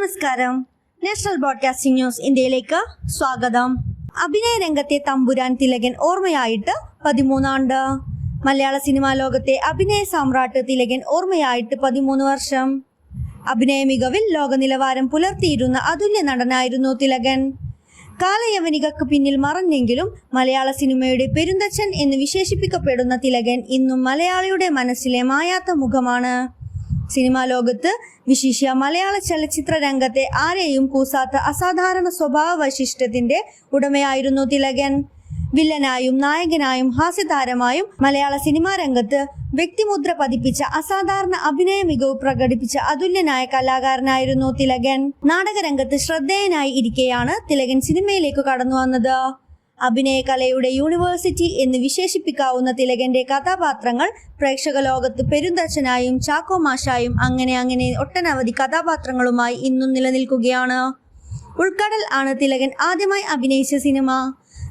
നമസ്കാരം. National broadcasting news ഇന്ത്യയിലേക്ക് സ്വാഗതം. അഭിനയ രംഗത്തെ തമ്പുരാൻ തിലകൻ ഓർമ്മയായിട്ട് പതിമൂന്നാണ്ട്. മലയാള സിനിമാ ലോകത്തെ അഭിനയ സാമ്രാട്ട് തിലകൻ ഓർമ്മയായിട്ട് പതിമൂന്ന് വർഷം. അഭിനയ മികവിൽ ലോക നിലവാരം പുലർത്തിയിരുന്ന അതുല്യ നടനായിരുന്നു തിലകൻ. കാലയവനികക്ക് പിന്നിൽ മറഞ്ഞെങ്കിലും മലയാള സിനിമയുടെ പെരുന്തച്ഛൻ എന്ന് വിശേഷിപ്പിക്കപ്പെടുന്ന തിലകൻ ഇന്നും മലയാളിയുടെ മനസ്സിലെ മായാത്ത മുഖമാണ്. സിനിമാ ലോകത്ത് വിശിഷ്യ മലയാള ചലച്ചിത്ര രംഗത്തെ ആരെയും കൂസാത്ത അസാധാരണ സ്വഭാവ വൈശിഷ്ട്യത്തിന്റെ ഉടമയായിരുന്നു തിലകൻ. വില്ലനായും നായകനായും ഹാസ്യതാരമായും മലയാള സിനിമാ രംഗത്ത് വ്യക്തിമുദ്ര പതിപ്പിച്ച അസാധാരണ അഭിനയ മികവ് പ്രകടിപ്പിച്ച അതുല്യനായ കലാകാരനായിരുന്നു തിലകൻ. നാടകരംഗത്ത് ശ്രദ്ധേയനായി ഇരിക്കെയാണ് തിലകൻ സിനിമയിലേക്ക് കടന്നു വന്നത്. അഭിനയ കലയുടെ യൂണിവേഴ്സിറ്റി എന്ന് വിശേഷിപ്പിക്കാവുന്ന തിലകന്റെ കഥാപാത്രങ്ങൾ പ്രേക്ഷക ലോകത്ത് പെരുന്തച്ഛനായും ചാക്കോ മാഷായും അങ്ങനെ അങ്ങനെ ഒട്ടനവധി കഥാപാത്രങ്ങളുമായി ഇന്നും നിലനിൽക്കുകയാണ്. ഉൾക്കടൽ ആണ് തിലകൻ ആദ്യമായി അഭിനയിച്ച സിനിമ.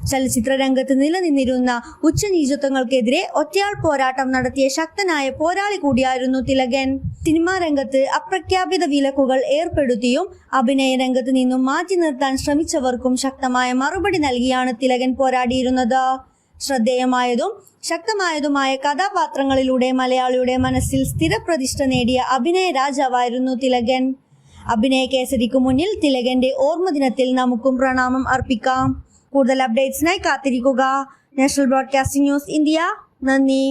ചലച്ചിത്ര രംഗത്ത് നിലനിന്നിരുന്ന ഉച്ചനീചത്വങ്ങൾക്കെതിരെ ഒറ്റയാൾ പോരാട്ടം നടത്തിയ ശക്തനായ പോരാളി കൂടിയായിരുന്നു തിലകൻ. സിനിമാ രംഗത്ത് അപ്രഖ്യാപിത വിലക്കുകൾ ഏർപ്പെടുത്തിയും അഭിനയ രംഗത്ത് നിന്നും മാറ്റി നിർത്താൻ ശ്രമിച്ചവർക്കും ശക്തമായ മറുപടി നൽകിയാണ് തിലകൻ പോരാടിയിരുന്നത്. ശ്രദ്ധേയമായതും ശക്തമായതുമായ കഥാപാത്രങ്ങളിലൂടെ മലയാളിയുടെ മനസ്സിൽ സ്ഥിരപ്രതിഷ്ഠ നേടിയ അഭിനയ രാജാവായിരുന്നു തിലകൻ. അഭിനയ കേസരിക്കു മുന്നിൽ തിലകന്റെ ഓർമ്മ ദിനത്തിൽ നമുക്കും പ്രണാമം അർപ്പിക്കാം. കൂടുതൽ അപ്ഡേറ്റ്സിനായി കാത്തിരിക്കുക നാഷണൽ ബ്രോഡ്കാസ്റ്റിംഗ് ന്യൂസ് ഇന്ത്യ നന്ദി